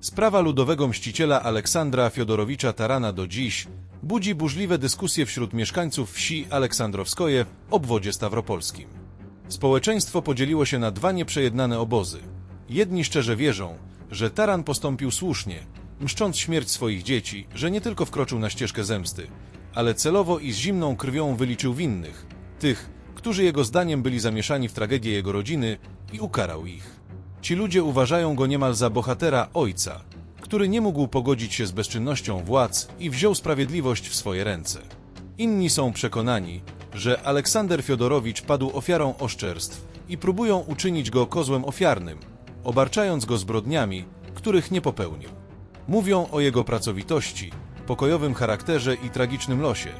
Sprawa ludowego mściciela Aleksandra Fiodorowicza Tarana do dziś budzi burzliwe dyskusje wśród mieszkańców wsi Aleksandrowskoje w obwodzie stawropolskim. Społeczeństwo podzieliło się na dwa nieprzejednane obozy. Jedni szczerze wierzą, że Taran postąpił słusznie, mszcząc śmierć swoich dzieci, że nie tylko wkroczył na ścieżkę zemsty, ale celowo i z zimną krwią wyliczył winnych, tych, którzy jego zdaniem byli zamieszani w tragedię jego rodziny i ukarał ich. Ci ludzie uważają go niemal za bohatera ojca, który nie mógł pogodzić się z bezczynnością władz i wziął sprawiedliwość w swoje ręce. Inni są przekonani, że Aleksander Fiodorowicz padł ofiarą oszczerstw i próbują uczynić go kozłem ofiarnym, obarczając go zbrodniami, których nie popełnił. Mówią o jego pracowitości, pokojowym charakterze i tragicznym losie,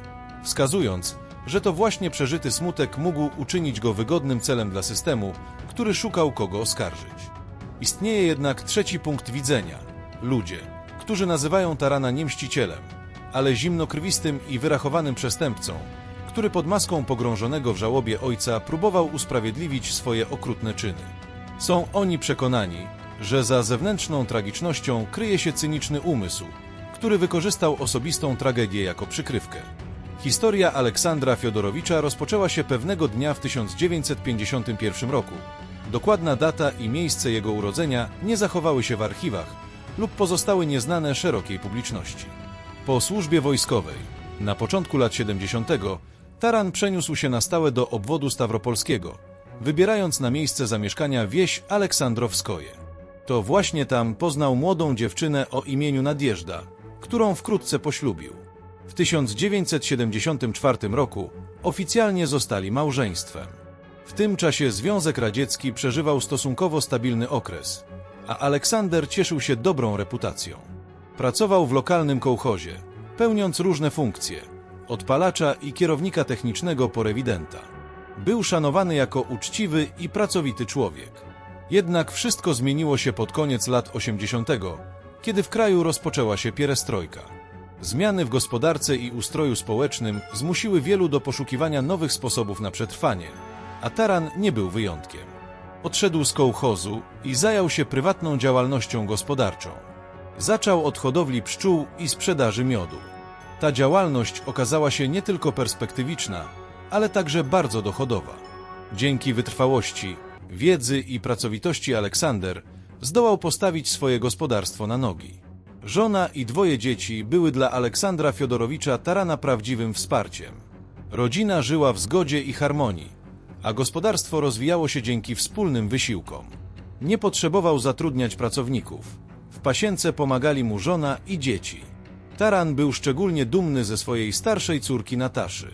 wskazując, że to właśnie przeżyty smutek mógł uczynić go wygodnym celem dla systemu, który szukał kogo oskarżyć. Istnieje jednak trzeci punkt widzenia ludzie, którzy nazywają Tarana nie mścicielem, ale zimnokrwistym i wyrachowanym przestępcą, który pod maską pogrążonego w żałobie ojca próbował usprawiedliwić swoje okrutne czyny. Są oni przekonani, że za zewnętrzną tragicznością kryje się cyniczny umysł, który wykorzystał osobistą tragedię jako przykrywkę. Historia Aleksandra Fiodorowicza rozpoczęła się pewnego dnia w 1951 roku. Dokładna data i miejsce jego urodzenia nie zachowały się w archiwach lub pozostały nieznane szerokiej publiczności. Po służbie wojskowej, na początku lat 70., Taran przeniósł się na stałe do obwodu stawropolskiego, wybierając na miejsce zamieszkania wieś Aleksandrowskoje. To właśnie tam poznał młodą dziewczynę o imieniu Nadjeżda, którą wkrótce poślubił. W 1974 roku oficjalnie zostali małżeństwem. W tym czasie Związek Radziecki przeżywał stosunkowo stabilny okres, a Aleksander cieszył się dobrą reputacją. Pracował w lokalnym kołchozie, pełniąc różne funkcje, od palacza i kierownika technicznego po rewidenta. Był szanowany jako uczciwy i pracowity człowiek. Jednak wszystko zmieniło się pod koniec lat 80., kiedy w kraju rozpoczęła się pierestrojka. Zmiany w gospodarce i ustroju społecznym zmusiły wielu do poszukiwania nowych sposobów na przetrwanie, a Taran nie był wyjątkiem. Odszedł z kołchozu i zajął się prywatną działalnością gospodarczą. Zaczął od hodowli pszczół i sprzedaży miodu. Ta działalność okazała się nie tylko perspektywiczna, ale także bardzo dochodowa. Dzięki wytrwałości, wiedzy i pracowitości Aleksander zdołał postawić swoje gospodarstwo na nogi. Żona i dwoje dzieci były dla Aleksandra Fiodorowicza Tarana prawdziwym wsparciem. Rodzina żyła w zgodzie i harmonii, a gospodarstwo rozwijało się dzięki wspólnym wysiłkom. Nie potrzebował zatrudniać pracowników. W pasience pomagali mu żona i dzieci. Taran był szczególnie dumny ze swojej starszej córki Nataszy.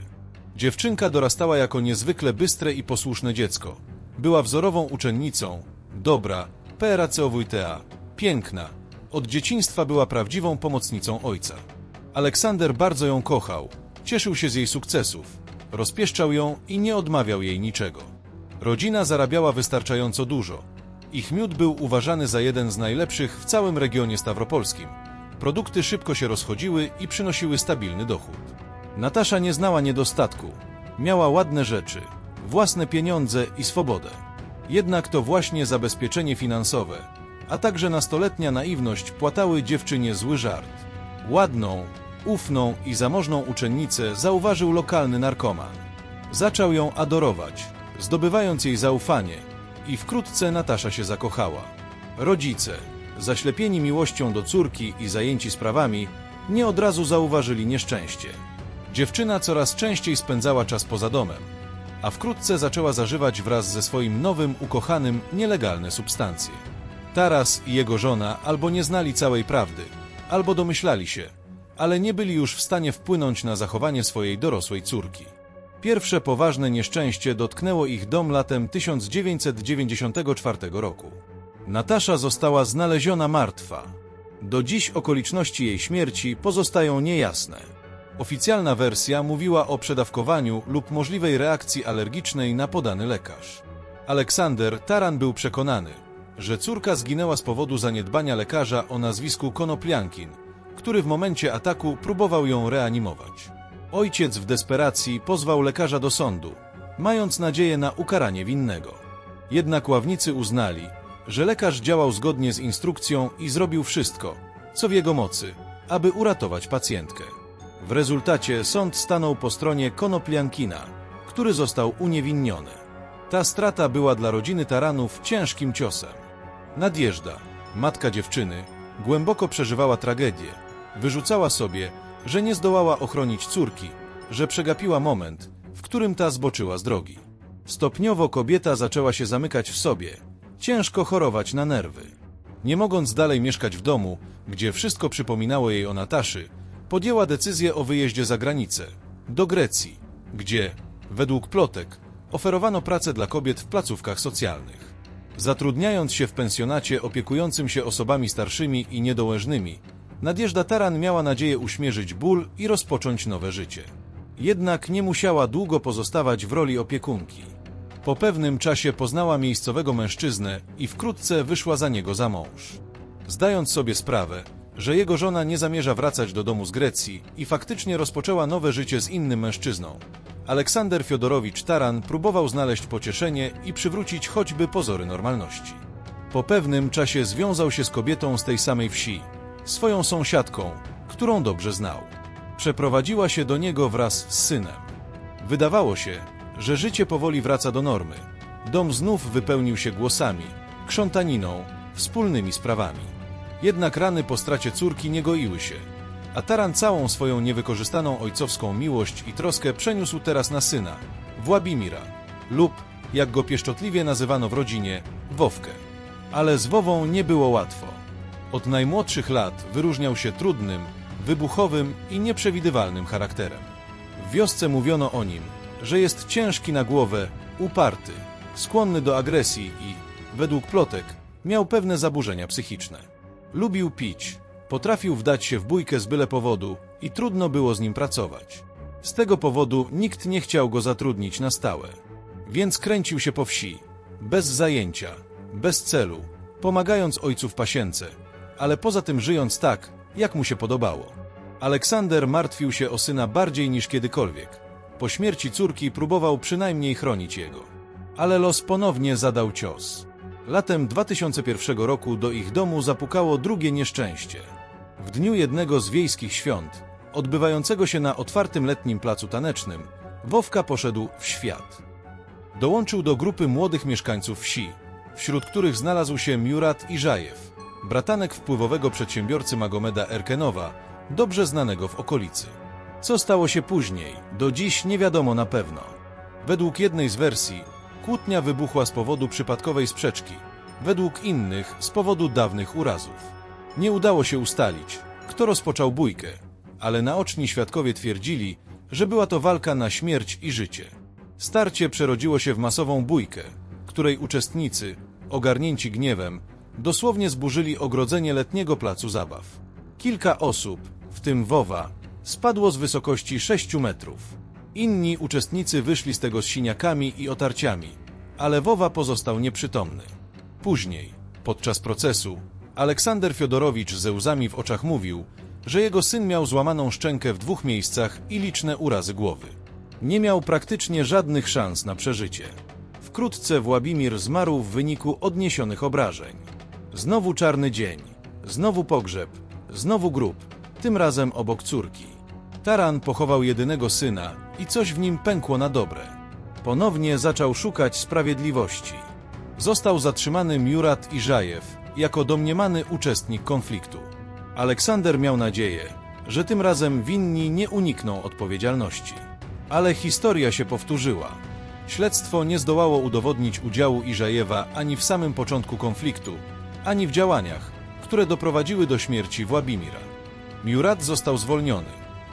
Dziewczynka dorastała jako niezwykle bystre i posłuszne dziecko. Była wzorową uczennicą, dobra, PRACOWTA, piękna. Od dzieciństwa była prawdziwą pomocnicą ojca. Aleksander bardzo ją kochał, cieszył się z jej sukcesów, rozpieszczał ją i nie odmawiał jej niczego. Rodzina zarabiała wystarczająco dużo. Ich miód był uważany za jeden z najlepszych w całym regionie stawropolskim. Produkty szybko się rozchodziły i przynosiły stabilny dochód. Natasza nie znała niedostatku. Miała ładne rzeczy, własne pieniądze i swobodę. Jednak to właśnie zabezpieczenie finansowe, a także nastoletnia naiwność płatały dziewczynie zły żart. Ładną, ufną i zamożną uczennicę zauważył lokalny narkoman. Zaczął ją adorować, zdobywając jej zaufanie i wkrótce Natasza się zakochała. Rodzice, zaślepieni miłością do córki i zajęci sprawami, nie od razu zauważyli nieszczęście. Dziewczyna coraz częściej spędzała czas poza domem, a wkrótce zaczęła zażywać wraz ze swoim nowym ukochanym nielegalne substancje. Taras i jego żona albo nie znali całej prawdy, albo domyślali się, ale nie byli już w stanie wpłynąć na zachowanie swojej dorosłej córki. Pierwsze poważne nieszczęście dotknęło ich dom latem 1994 roku. Natasza została znaleziona martwa. Do dziś okoliczności jej śmierci pozostają niejasne. Oficjalna wersja mówiła o przedawkowaniu lub możliwej reakcji alergicznej na podany lekarz. Aleksander Taran był przekonany, że córka zginęła z powodu zaniedbania lekarza o nazwisku Konopliankin, który w momencie ataku próbował ją reanimować. Ojciec w desperacji pozwał lekarza do sądu, mając nadzieję na ukaranie winnego. Jednak ławnicy uznali, że lekarz działał zgodnie z instrukcją i zrobił wszystko, co w jego mocy, aby uratować pacjentkę. W rezultacie sąd stanął po stronie Konopliankina, który został uniewinniony. Ta strata była dla rodziny Taranów ciężkim ciosem. Nadjeżda, matka dziewczyny, głęboko przeżywała tragedię. Wyrzucała sobie, że nie zdołała ochronić córki, że przegapiła moment, w którym ta zboczyła z drogi. Stopniowo kobieta zaczęła się zamykać w sobie, ciężko chorować na nerwy. Nie mogąc dalej mieszkać w domu, gdzie wszystko przypominało jej o Nataszy, podjęła decyzję o wyjeździe za granicę, do Grecji, gdzie, według plotek, oferowano pracę dla kobiet w placówkach socjalnych. Zatrudniając się w pensjonacie opiekującym się osobami starszymi i niedołężnymi, Nadjeżda Taran miała nadzieję uśmierzyć ból i rozpocząć nowe życie. Jednak nie musiała długo pozostawać w roli opiekunki. Po pewnym czasie poznała miejscowego mężczyznę i wkrótce wyszła za niego za mąż. Zdając sobie sprawę, że jego żona nie zamierza wracać do domu z Grecji i faktycznie rozpoczęła nowe życie z innym mężczyzną, Aleksander Fiodorowicz Taran próbował znaleźć pocieszenie i przywrócić choćby pozory normalności. Po pewnym czasie związał się z kobietą z tej samej wsi, swoją sąsiadką, którą dobrze znał. Przeprowadziła się do niego wraz z synem. Wydawało się, że życie powoli wraca do normy. Dom znów wypełnił się głosami, krzątaniną, wspólnymi sprawami. Jednak rany po stracie córki nie goiły się, a Taran całą swoją niewykorzystaną ojcowską miłość i troskę przeniósł teraz na syna, Władimira, lub, jak go pieszczotliwie nazywano w rodzinie, Wowkę. Ale z Wową nie było łatwo. Od najmłodszych lat wyróżniał się trudnym, wybuchowym i nieprzewidywalnym charakterem. W wiosce mówiono o nim, że jest ciężki na głowę, uparty, skłonny do agresji i, według plotek, miał pewne zaburzenia psychiczne. Lubił pić, potrafił wdać się w bójkę z byle powodu i trudno było z nim pracować. Z tego powodu nikt nie chciał go zatrudnić na stałe. Więc kręcił się po wsi, bez zajęcia, bez celu, pomagając ojcu w pasience, ale poza tym żyjąc tak, jak mu się podobało. Aleksander martwił się o syna bardziej niż kiedykolwiek. Po śmierci córki próbował przynajmniej chronić jego. Ale los ponownie zadał cios. Latem 2001 roku do ich domu zapukało drugie nieszczęście. W dniu jednego z wiejskich świąt, odbywającego się na otwartym letnim placu tanecznym, Wowka poszedł w świat. Dołączył do grupy młodych mieszkańców wsi, wśród których znalazł się Miurat Iżajew, bratanek wpływowego przedsiębiorcy Magomeda Erkenowa, dobrze znanego w okolicy. Co stało się później, do dziś nie wiadomo na pewno. Według jednej z wersji, kłótnia wybuchła z powodu przypadkowej sprzeczki, według innych z powodu dawnych urazów. Nie udało się ustalić, kto rozpoczął bójkę, ale naoczni świadkowie twierdzili, że była to walka na śmierć i życie. Starcie przerodziło się w masową bójkę, której uczestnicy, ogarnięci gniewem, dosłownie zburzyli ogrodzenie letniego placu zabaw. Kilka osób, w tym Wowa, spadło z wysokości 6 metrów. Inni uczestnicy wyszli z tego z siniakami i otarciami, ale Wowa pozostał nieprzytomny. Później, podczas procesu, Aleksander Fiodorowicz ze łzami w oczach mówił, że jego syn miał złamaną szczękę w dwóch miejscach i liczne urazy głowy. Nie miał praktycznie żadnych szans na przeżycie. Wkrótce Władimir zmarł w wyniku odniesionych obrażeń. Znowu czarny dzień, znowu pogrzeb, znowu grób, tym razem obok córki. Taran pochował jedynego syna i coś w nim pękło na dobre. Ponownie zaczął szukać sprawiedliwości. Został zatrzymany Miurat Iżajew jako domniemany uczestnik konfliktu. Aleksander miał nadzieję, że tym razem winni nie unikną odpowiedzialności. Ale historia się powtórzyła. Śledztwo nie zdołało udowodnić udziału Iżajewa ani w samym początku konfliktu, ani w działaniach, które doprowadziły do śmierci Władimira. Miurat został zwolniony,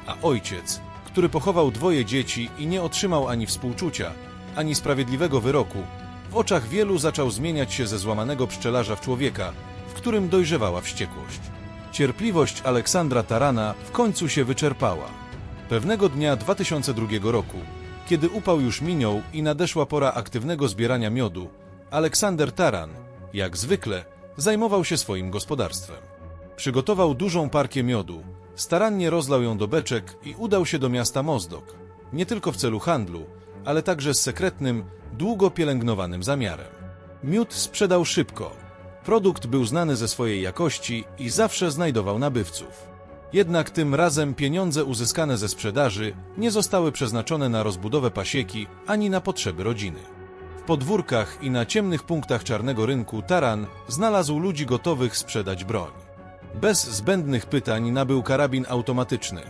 a ojciec, który pochował dwoje dzieci i nie otrzymał ani współczucia, ani sprawiedliwego wyroku, w oczach wielu zaczął zmieniać się ze złamanego pszczelarza w człowieka, w którym dojrzewała wściekłość. Cierpliwość Aleksandra Tarana w końcu się wyczerpała. Pewnego dnia 2002 roku, kiedy upał już minął i nadeszła pora aktywnego zbierania miodu, Aleksander Taran, jak zwykle, zajmował się swoim gospodarstwem. Przygotował dużą parkę miodu, starannie rozlał ją do beczek i udał się do miasta Mozdok, nie tylko w celu handlu, ale także z sekretnym, długo pielęgnowanym zamiarem. Miód sprzedał szybko, Produkt był znany ze swojej jakości i zawsze znajdował nabywców. Jednak tym razem pieniądze uzyskane ze sprzedaży nie zostały przeznaczone na rozbudowę pasieki ani na potrzeby rodziny. W podwórkach i na ciemnych punktach czarnego rynku Taran znalazł ludzi gotowych sprzedać broń. Bez zbędnych pytań nabył karabin automatyczny,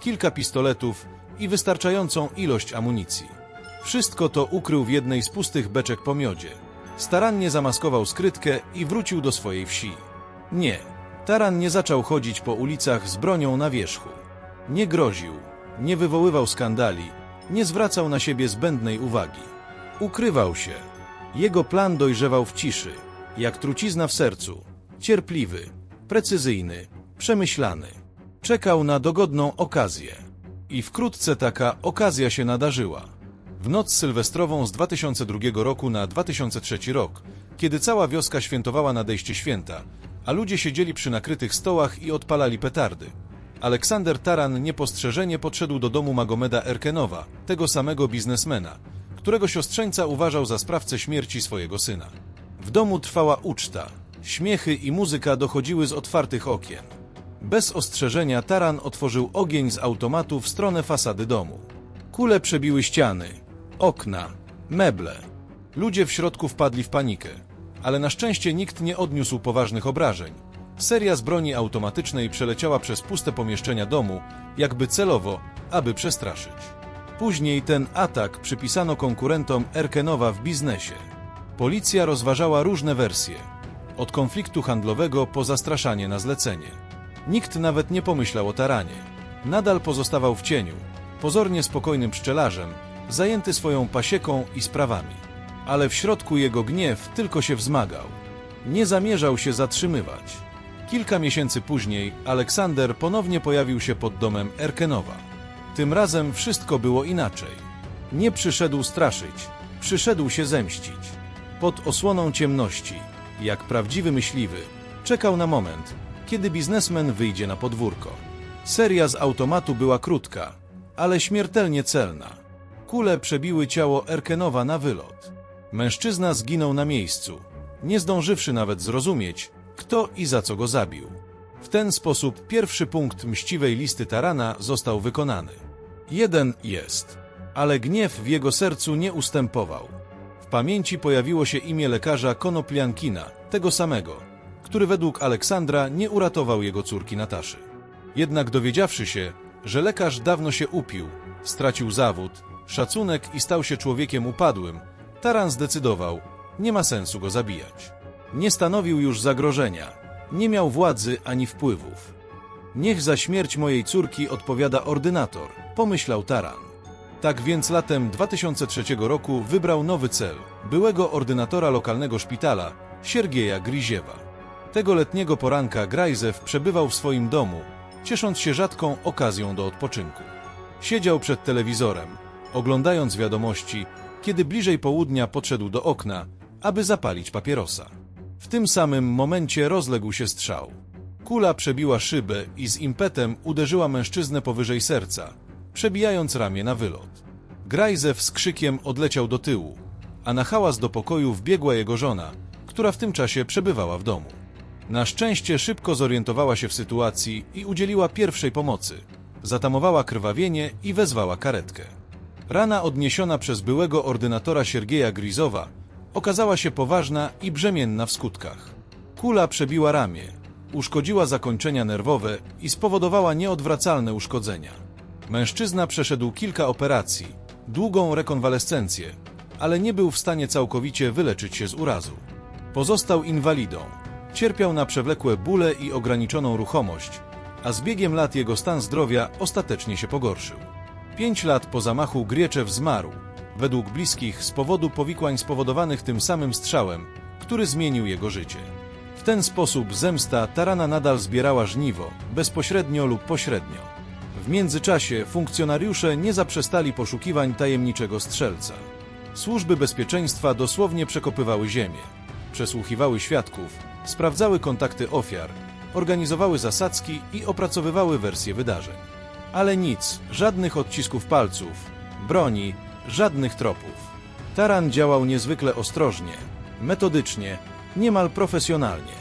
kilka pistoletów i wystarczającą ilość amunicji. Wszystko to ukrył w jednej z pustych beczek po miodzie. Starannie zamaskował skrytkę i wrócił do swojej wsi. Nie, Taran nie zaczął chodzić po ulicach z bronią na wierzchu. Nie groził, nie wywoływał skandali, nie zwracał na siebie zbędnej uwagi. Ukrywał się. Jego plan dojrzewał w ciszy, jak trucizna w sercu. Cierpliwy, precyzyjny, przemyślany. Czekał na dogodną okazję. I wkrótce taka okazja się nadarzyła. W noc sylwestrową z 2002 roku na 2003 rok, kiedy cała wioska świętowała nadejście święta, a ludzie siedzieli przy nakrytych stołach i odpalali petardy. Aleksander Taran niepostrzeżenie podszedł do domu Magomeda Erkenowa, tego samego biznesmena, którego siostrzeńca uważał za sprawcę śmierci swojego syna. W domu trwała uczta, śmiechy i muzyka dochodziły z otwartych okien. Bez ostrzeżenia Taran otworzył ogień z automatu w stronę fasady domu. Kule przebiły ściany, okna, meble. Ludzie w środku wpadli w panikę, ale na szczęście nikt nie odniósł poważnych obrażeń. Seria z broni automatycznej przeleciała przez puste pomieszczenia domu, jakby celowo, aby przestraszyć. Później ten atak przypisano konkurentom Erkenowa w biznesie. Policja rozważała różne wersje, od konfliktu handlowego po zastraszanie na zlecenie. Nikt nawet nie pomyślał o taranie. Nadal pozostawał w cieniu, pozornie spokojnym pszczelarzem, zajęty swoją pasieką i sprawami. Ale w środku jego gniew tylko się wzmagał. Nie zamierzał się zatrzymywać. Kilka miesięcy później Aleksander ponownie pojawił się pod domem Erkenowa. Tym razem wszystko było inaczej. Nie przyszedł straszyć, przyszedł się zemścić. Pod osłoną ciemności, jak prawdziwy myśliwy, czekał na moment, kiedy biznesmen wyjdzie na podwórko. Seria z automatu była krótka, ale śmiertelnie celna. Kule przebiły ciało Erkenowa na wylot. Mężczyzna zginął na miejscu, nie zdążywszy nawet zrozumieć, kto i za co go zabił. W ten sposób pierwszy punkt mściwej listy Tarana został wykonany. Jeden jest, ale gniew w jego sercu nie ustępował. W pamięci pojawiło się imię lekarza Konopliankina, tego samego, który według Aleksandra nie uratował jego córki Nataszy. Jednak dowiedziawszy się, że lekarz dawno się upił, stracił zawód, szacunek i stał się człowiekiem upadłym, Taran zdecydował, nie ma sensu go zabijać. Nie stanowił już zagrożenia, nie miał władzy ani wpływów. Niech za śmierć mojej córki odpowiada ordynator, pomyślał Taran. Tak więc latem 2003 roku wybrał nowy cel, byłego ordynatora lokalnego szpitala, Siergieja Griziewa. Tego letniego poranka Grajzew przebywał w swoim domu, ciesząc się rzadką okazją do odpoczynku. Siedział przed telewizorem, oglądając wiadomości, kiedy bliżej południa podszedł do okna, aby zapalić papierosa. W tym samym momencie rozległ się strzał. Kula przebiła szybę i z impetem uderzyła mężczyznę powyżej serca, przebijając ramię na wylot. Grajzew z krzykiem odleciał do tyłu, a na hałas do pokoju wbiegła jego żona, która w tym czasie przebywała w domu. Na szczęście szybko zorientowała się w sytuacji i udzieliła pierwszej pomocy. Zatamowała krwawienie i wezwała karetkę. Rana odniesiona przez byłego ordynatora Siergieja Grizowa okazała się poważna i brzemienna w skutkach. Kula przebiła ramię, uszkodziła zakończenia nerwowe i spowodowała nieodwracalne uszkodzenia. Mężczyzna przeszedł kilka operacji, długą rekonwalescencję, ale nie był w stanie całkowicie wyleczyć się z urazu. Pozostał inwalidą, cierpiał na przewlekłe bóle i ograniczoną ruchomość, a z biegiem lat jego stan zdrowia ostatecznie się pogorszył. Pięć lat po zamachu Grieczew zmarł, według bliskich z powodu powikłań spowodowanych tym samym strzałem, który zmienił jego życie. W ten sposób zemsta Tarana nadal zbierała żniwo, bezpośrednio lub pośrednio. W międzyczasie funkcjonariusze nie zaprzestali poszukiwań tajemniczego strzelca. Służby bezpieczeństwa dosłownie przekopywały ziemię, przesłuchiwały świadków, sprawdzały kontakty ofiar, organizowały zasadzki i opracowywały wersje wydarzeń. Ale nic, żadnych odcisków palców, broni, żadnych tropów. Taran działał niezwykle ostrożnie, metodycznie Niemal profesjonalnie.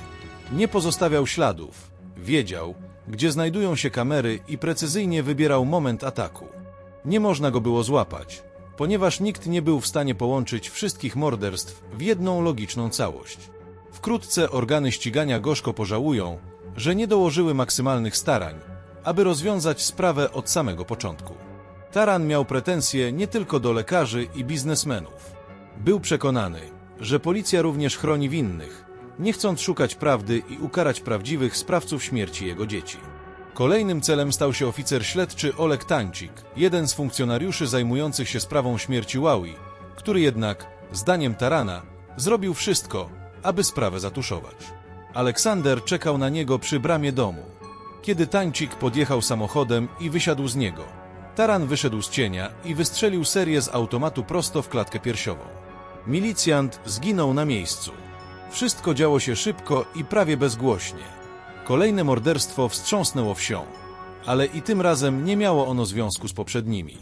Nie pozostawiał śladów. Wiedział, gdzie znajdują się kamery i precyzyjnie wybierał moment ataku. Nie można go było złapać, ponieważ nikt nie był w stanie połączyć wszystkich morderstw w jedną logiczną całość. Wkrótce organy ścigania gorzko pożałują, że nie dołożyły maksymalnych starań, aby rozwiązać sprawę od samego początku. Taran miał pretensje nie tylko do lekarzy i biznesmenów. Był przekonany, że policja również chroni winnych, nie chcąc szukać prawdy i ukarać prawdziwych sprawców śmierci jego dzieci. Kolejnym celem stał się oficer śledczy Oleg Tańcik, jeden z funkcjonariuszy zajmujących się sprawą śmierci Ławi, który jednak, zdaniem Tarana, zrobił wszystko, aby sprawę zatuszować. Aleksander czekał na niego przy bramie domu. Kiedy Tańcik podjechał samochodem i wysiadł z niego, Taran wyszedł z cienia i wystrzelił serię z automatu prosto w klatkę piersiową. Milicjant zginął na miejscu. Wszystko działo się szybko i prawie bezgłośnie. Kolejne morderstwo wstrząsnęło wsią, ale i tym razem nie miało ono związku z poprzednimi.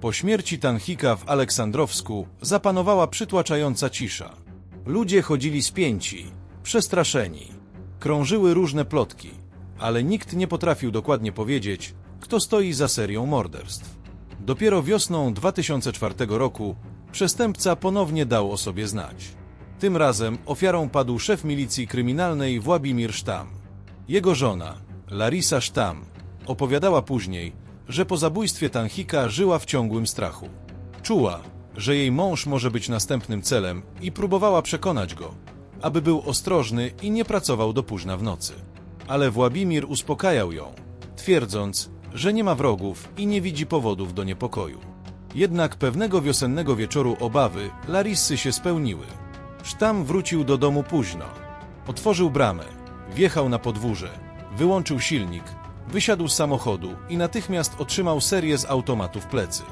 Po śmierci Tanhika w Aleksandrowsku zapanowała przytłaczająca cisza. Ludzie chodzili spięci, przestraszeni. Krążyły różne plotki, ale nikt nie potrafił dokładnie powiedzieć, kto stoi za serią morderstw. Dopiero wiosną 2004 roku przestępca ponownie dał o sobie znać. Tym razem ofiarą padł szef milicji kryminalnej Władimir Sztam. Jego żona, Larisa Sztam, opowiadała później, że po zabójstwie Tanhika żyła w ciągłym strachu. Czuła, że jej mąż może być następnym celem i próbowała przekonać go, aby był ostrożny i nie pracował do późna w nocy. Ale Władimir uspokajał ją, twierdząc, że nie ma wrogów i nie widzi powodów do niepokoju. Jednak pewnego wiosennego wieczoru obawy Larissy się spełniły. Sztam wrócił do domu późno. Otworzył bramę, wjechał na podwórze, wyłączył silnik, wysiadł z samochodu i natychmiast otrzymał serię z automatu w plecy.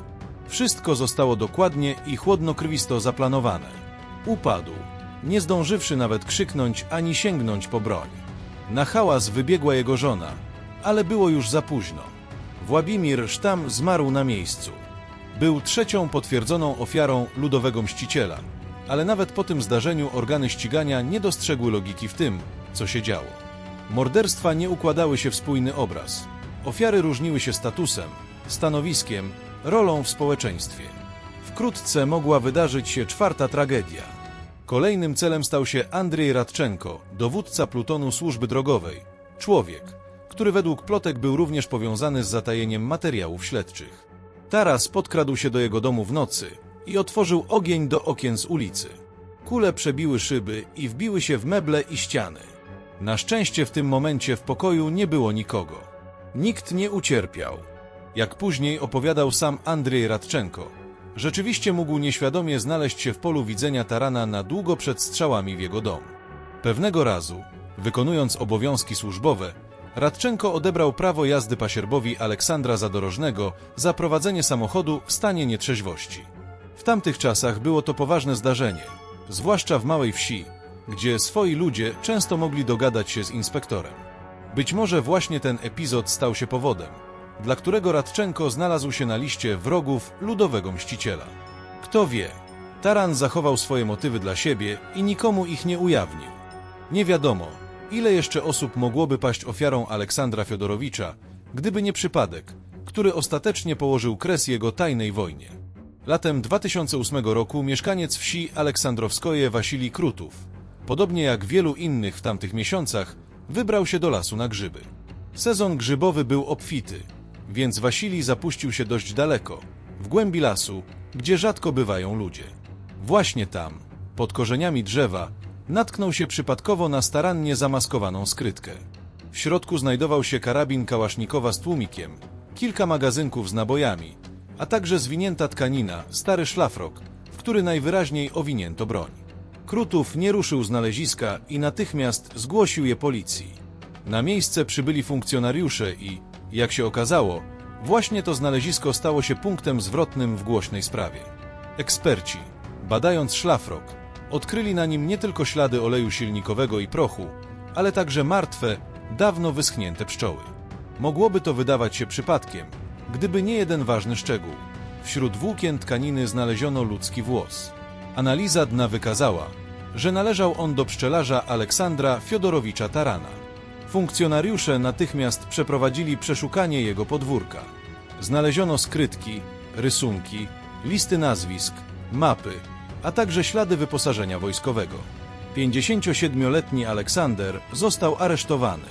Wszystko zostało dokładnie i chłodnokrwisto zaplanowane. Upadł, nie zdążywszy nawet krzyknąć ani sięgnąć po broń. Na hałas wybiegła jego żona, ale było już za późno. Władimir Sztam zmarł na miejscu. Był trzecią potwierdzoną ofiarą ludowego mściciela, ale nawet po tym zdarzeniu organy ścigania nie dostrzegły logiki w tym, co się działo. Morderstwa nie układały się w spójny obraz. Ofiary różniły się statusem, stanowiskiem, rolą w społeczeństwie. Wkrótce mogła wydarzyć się czwarta tragedia. Kolejnym celem stał się Andrzej Radczenko, dowódca plutonu służby drogowej. Człowiek, który według plotek był również powiązany z zatajeniem materiałów śledczych. Taras podkradł się do jego domu w nocy i otworzył ogień do okien z ulicy. Kule przebiły szyby i wbiły się w meble i ściany. Na szczęście w tym momencie w pokoju nie było nikogo. Nikt nie ucierpiał. Jak później opowiadał sam Andrzej Radczenko, rzeczywiście mógł nieświadomie znaleźć się w polu widzenia Tarana na długo przed strzałami w jego dom. Pewnego razu, wykonując obowiązki służbowe, Radczenko odebrał prawo jazdy pasierbowi Aleksandra Zadorożnego za prowadzenie samochodu w stanie nietrzeźwości. W tamtych czasach było to poważne zdarzenie, zwłaszcza w małej wsi, gdzie swoi ludzie często mogli dogadać się z inspektorem. Być może właśnie ten epizod stał się powodem, dla którego Radczenko znalazł się na liście wrogów ludowego mściciela. Kto wie, Taran zachował swoje motywy dla siebie i nikomu ich nie ujawnił. Nie wiadomo, ile jeszcze osób mogłoby paść ofiarą Aleksandra Fiodorowicza, gdyby nie przypadek, który ostatecznie położył kres jego tajnej wojnie. Latem 2008 roku mieszkaniec wsi Aleksandrowskoje Wasilij Krutów, podobnie jak wielu innych w tamtych miesiącach, wybrał się do lasu na grzyby. Sezon grzybowy był obfity, więc Wasilij zapuścił się dość daleko, w głębi lasu, gdzie rzadko bywają ludzie. Właśnie tam, pod korzeniami drzewa, natknął się przypadkowo na starannie zamaskowaną skrytkę. W środku znajdował się karabin kałasznikowa z tłumikiem, kilka magazynków z nabojami, a także zwinięta tkanina, stary szlafrok, w który najwyraźniej owinięto broń. Krutów nie ruszył znaleziska i natychmiast zgłosił je policji. Na miejsce przybyli funkcjonariusze i, jak się okazało, właśnie to znalezisko stało się punktem zwrotnym w głośnej sprawie. Eksperci, badając szlafrok, odkryli na nim nie tylko ślady oleju silnikowego i prochu, ale także martwe, dawno wyschnięte pszczoły. Mogłoby to wydawać się przypadkiem, gdyby nie jeden ważny szczegół. Wśród włókien tkaniny znaleziono ludzki włos. Analiza dna wykazała, że należał on do pszczelarza Aleksandra Fiodorowicza Tarana. Funkcjonariusze natychmiast przeprowadzili przeszukanie jego podwórka. Znaleziono skrytki, rysunki, listy nazwisk, mapy, a także ślady wyposażenia wojskowego. 57-letni Aleksander został aresztowany.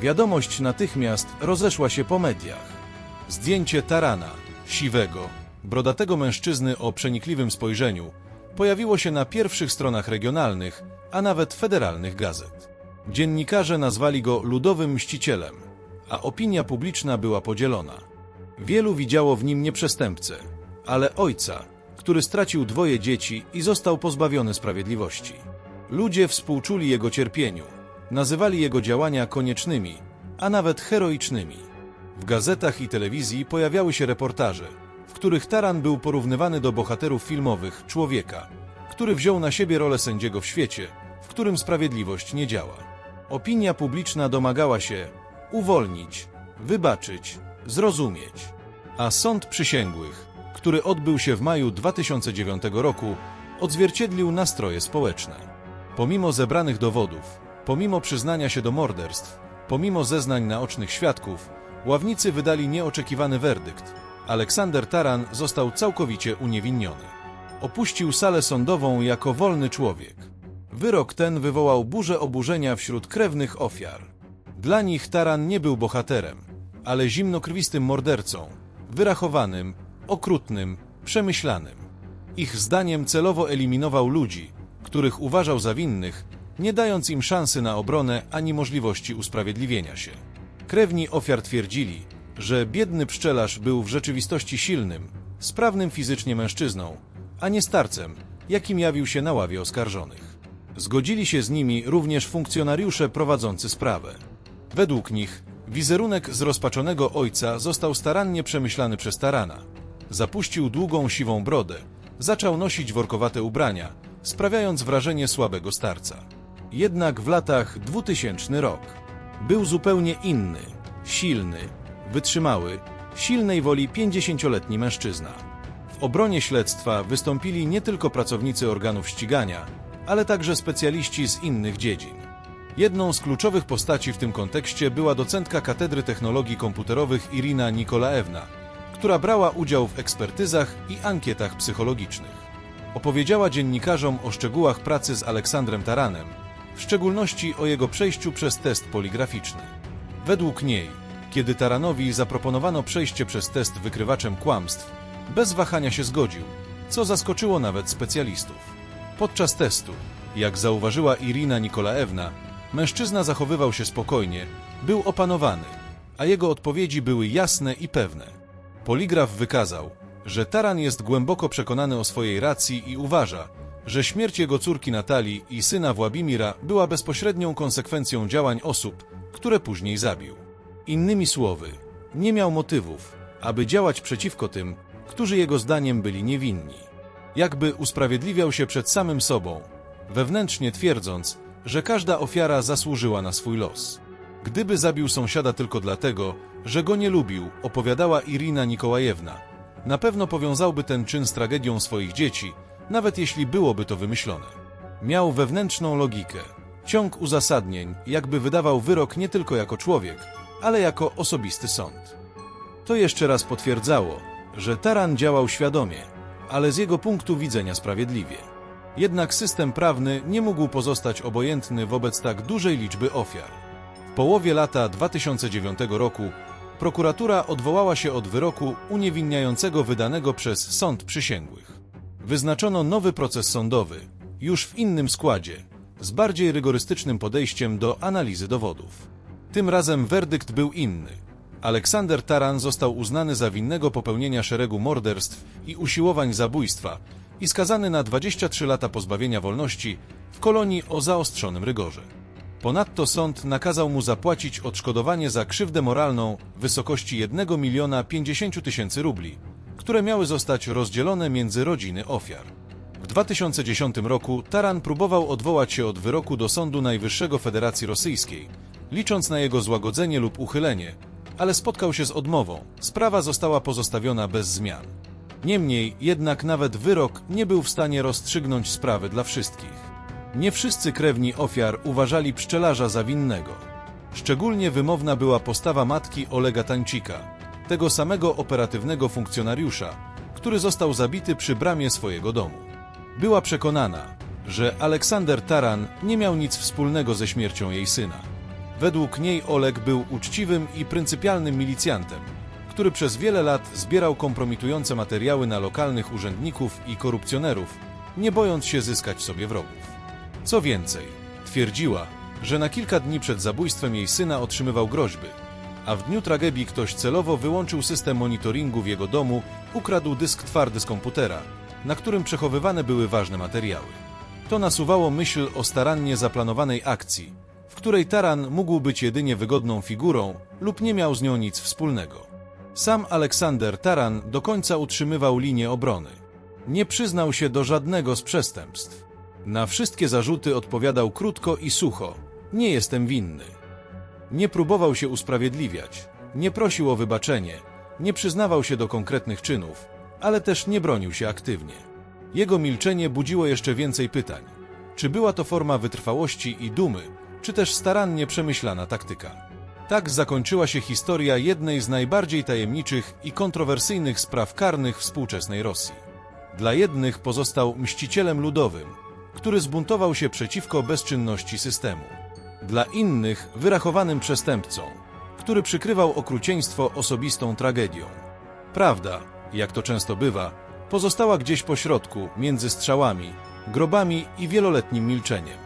Wiadomość natychmiast rozeszła się po mediach. Zdjęcie Tarana, siwego, brodatego mężczyzny o przenikliwym spojrzeniu, pojawiło się na pierwszych stronach regionalnych, a nawet federalnych gazet. Dziennikarze nazwali go ludowym mścicielem, a opinia publiczna była podzielona. Wielu widziało w nim nie przestępcę, ale ojca, który stracił dwoje dzieci i został pozbawiony sprawiedliwości. Ludzie współczuli jego cierpieniu, nazywali jego działania koniecznymi, a nawet heroicznymi. W gazetach i telewizji pojawiały się reportaże, w których Taran był porównywany do bohaterów filmowych człowieka, który wziął na siebie rolę sędziego w świecie, w którym sprawiedliwość nie działa. Opinia publiczna domagała się uwolnić, wybaczyć, zrozumieć. A sąd przysięgłych, który odbył się w maju 2009 roku, odzwierciedlił nastroje społeczne. Pomimo zebranych dowodów, pomimo przyznania się do morderstw, pomimo zeznań naocznych świadków, ławnicy wydali nieoczekiwany werdykt. Aleksander Taran został całkowicie uniewinniony. Opuścił salę sądową jako wolny człowiek. Wyrok ten wywołał burzę oburzenia wśród krewnych ofiar. Dla nich Taran nie był bohaterem, ale zimnokrwistym mordercą, wyrachowanym, okrutnym, przemyślanym. Ich zdaniem celowo eliminował ludzi, których uważał za winnych, nie dając im szansy na obronę ani możliwości usprawiedliwienia się. Krewni ofiar twierdzili, że biedny pszczelarz był w rzeczywistości silnym, sprawnym fizycznie mężczyzną, a nie starcem, jakim jawił się na ławie oskarżonych. Zgodzili się z nimi również funkcjonariusze prowadzący sprawę. Według nich wizerunek zrozpaczonego ojca został starannie przemyślany przez Tarana. Zapuścił długą siwą brodę, zaczął nosić workowate ubrania, sprawiając wrażenie słabego starca. Jednak w latach 2000 rok był zupełnie inny, silny, wytrzymały, silnej woli 50-letni mężczyzna. W obronie śledztwa wystąpili nie tylko pracownicy organów ścigania, ale także specjaliści z innych dziedzin. Jedną z kluczowych postaci w tym kontekście była docentka Katedry Technologii Komputerowych Irina Nikolaewna, która brała udział w ekspertyzach i ankietach psychologicznych. Opowiedziała dziennikarzom o szczegółach pracy z Aleksandrem Taranem, w szczególności o jego przejściu przez test poligraficzny. Według niej, kiedy Taranowi zaproponowano przejście przez test wykrywaczem kłamstw, bez wahania się zgodził, co zaskoczyło nawet specjalistów. Podczas testu, jak zauważyła Irina Nikolaewna, mężczyzna zachowywał się spokojnie, był opanowany, a jego odpowiedzi były jasne i pewne. Poligraf wykazał, że Taran jest głęboko przekonany o swojej racji i uważa, że śmierć jego córki Natalii i syna Władimira była bezpośrednią konsekwencją działań osób, które później zabił. Innymi słowy, nie miał motywów, aby działać przeciwko tym, którzy jego zdaniem byli niewinni. Jakby usprawiedliwiał się przed samym sobą, wewnętrznie twierdząc, że każda ofiara zasłużyła na swój los. Gdyby zabił sąsiada tylko dlatego, że go nie lubił, opowiadała Irina Nikołajewna, na pewno powiązałby ten czyn z tragedią swoich dzieci, nawet jeśli byłoby to wymyślone. Miał wewnętrzną logikę, ciąg uzasadnień, jakby wydawał wyrok nie tylko jako człowiek, ale jako osobisty sąd. To jeszcze raz potwierdzało, że Taran działał świadomie, ale z jego punktu widzenia sprawiedliwie. Jednak system prawny nie mógł pozostać obojętny wobec tak dużej liczby ofiar. W połowie lata 2009 roku prokuratura odwołała się od wyroku uniewinniającego wydanego przez sąd przysięgłych. Wyznaczono nowy proces sądowy, już w innym składzie, z bardziej rygorystycznym podejściem do analizy dowodów. Tym razem werdykt był inny. Aleksander Taran został uznany za winnego popełnienia szeregu morderstw i usiłowań zabójstwa i skazany na 23 lata pozbawienia wolności w kolonii o zaostrzonym rygorze. Ponadto sąd nakazał mu zapłacić odszkodowanie za krzywdę moralną w wysokości 1 miliona 50 tysięcy rubli, które miały zostać rozdzielone między rodziny ofiar. W 2010 roku Taran próbował odwołać się od wyroku do Sądu Najwyższego Federacji Rosyjskiej, licząc na jego złagodzenie lub uchylenie, ale spotkał się z odmową. Sprawa została pozostawiona bez zmian. Niemniej jednak nawet wyrok nie był w stanie rozstrzygnąć sprawy dla wszystkich. Nie wszyscy krewni ofiar uważali pszczelarza za winnego. Szczególnie wymowna była postawa matki Olega Tańcika, tego samego operatywnego funkcjonariusza, który został zabity przy bramie swojego domu. Była przekonana, że Aleksander Taran nie miał nic wspólnego ze śmiercią jej syna. Według niej Oleg był uczciwym i pryncypialnym milicjantem, który przez wiele lat zbierał kompromitujące materiały na lokalnych urzędników i korupcjonerów, nie bojąc się zyskać sobie wrogów. Co więcej, twierdziła, że na kilka dni przed zabójstwem jej syna otrzymywał groźby, a w dniu tragedii ktoś celowo wyłączył system monitoringu w jego domu, ukradł dysk twardy z komputera, na którym przechowywane były ważne materiały. To nasuwało myśl o starannie zaplanowanej akcji, w której Taran mógł być jedynie wygodną figurą lub nie miał z nią nic wspólnego. Sam Aleksander Taran do końca utrzymywał linię obrony. Nie przyznał się do żadnego z przestępstw. Na wszystkie zarzuty odpowiadał krótko i sucho: Nie jestem winny. Nie próbował się usprawiedliwiać, nie prosił o wybaczenie, nie przyznawał się do konkretnych czynów, ale też nie bronił się aktywnie. Jego milczenie budziło jeszcze więcej pytań. Czy była to forma wytrwałości i dumy, czy też starannie przemyślana taktyka? Tak zakończyła się historia jednej z najbardziej tajemniczych i kontrowersyjnych spraw karnych współczesnej Rosji. Dla jednych pozostał mścicielem ludowym, który zbuntował się przeciwko bezczynności systemu. Dla innych wyrachowanym przestępcą, który przykrywał okrucieństwo osobistą tragedią. Prawda, jak to często bywa, pozostała gdzieś po środku, między strzałami, grobami i wieloletnim milczeniem.